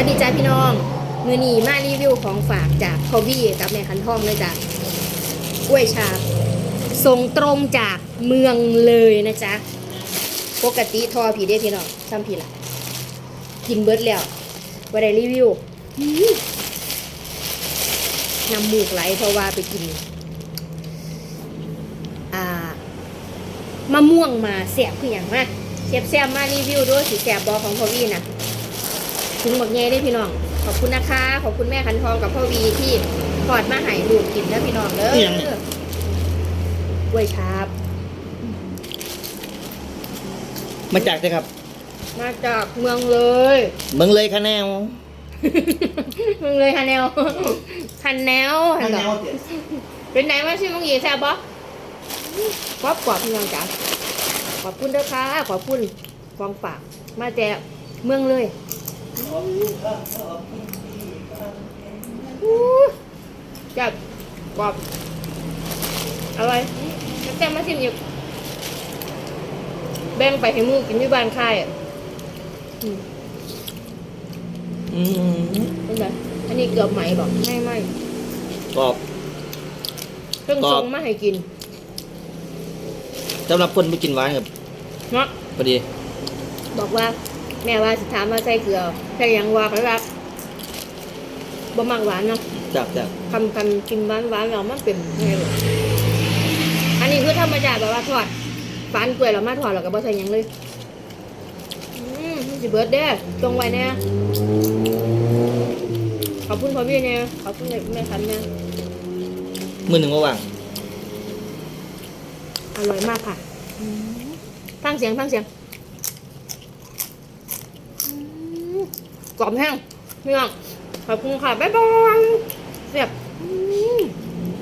วัสดีจ้าพี่น้อง มือนีมารีวิวของฝากจากพอวี่กับแม่คันทองเลยจ้ะกล้วยชาบส่งตรงจากเมืองเลยนะจ๊ะ ปกติทอผีได้พี่น้องซ้ำผีละกินเบิร์ดแล้วว่าได้รีวิวน้ำมูกไหลเพราะว่าไปกินมะม่วงมาแสบคืออย่างมากเชฟแซมมารีวิวด้วยสีแสบบอของพอวี่นะ ถึงหมดเงยได้พี่น้อง ขอบคุณนะคะ ขอบคุณแม่คันทองกับพ่อวีที่ทอดมาให้ลูกกินนะพี่น้องเด้ออิหยังเนี่ยกล้วยชาบ มาจากเลยครับ มาจากเมืองเลย เมืองเลยคะแนนเมืองเลยฮันแนวฮันแนวฮันแนวเป็นไหนว่าชื่อมังยีแซ่บบ่กรอบกรอบพี่น้องจ๋าขอบคุณเด้อค่ะขอบคุณกองฝาก มาแต่เมืองเลยอู้ จับกรอบอร่อยแล้วแต่มาชิมอยู่แบ่งไปให้หมูกินที่บ้านค่ายอะอืมอืมเป็นไงอันนี้เกือบไหมบอกไม่ไม่กรอบเครื่องกรทอรบงมาให้กินสำหรับคนไม่กินหวานครับเนาะพอดี บอกว่า แม่ว่าสิถามว่าใส่เกลือใส่หยังว่าเขารักบ่มักหวานเนาะจากจากคำคำกินหวานหวานเรามันเป็นไงหรออันนี้คือธรรมชาติแบบว่าทอดฟานเกลือเรามาทอดเราก็บ่ใส่หยังเลยอืมมันสิเบิร์ดเด้อตรงไว้แน่ขอบคุณพ่อพี่เนี่ยขอบคุณแม่คันเนี่ยมือหนึ่งมาว่างอร่อยมากค่ะฟังเสียงฟังเสียง กรอบแห้งเนี่ยขอบคุณค่ะ บ๊ายบายเสียบ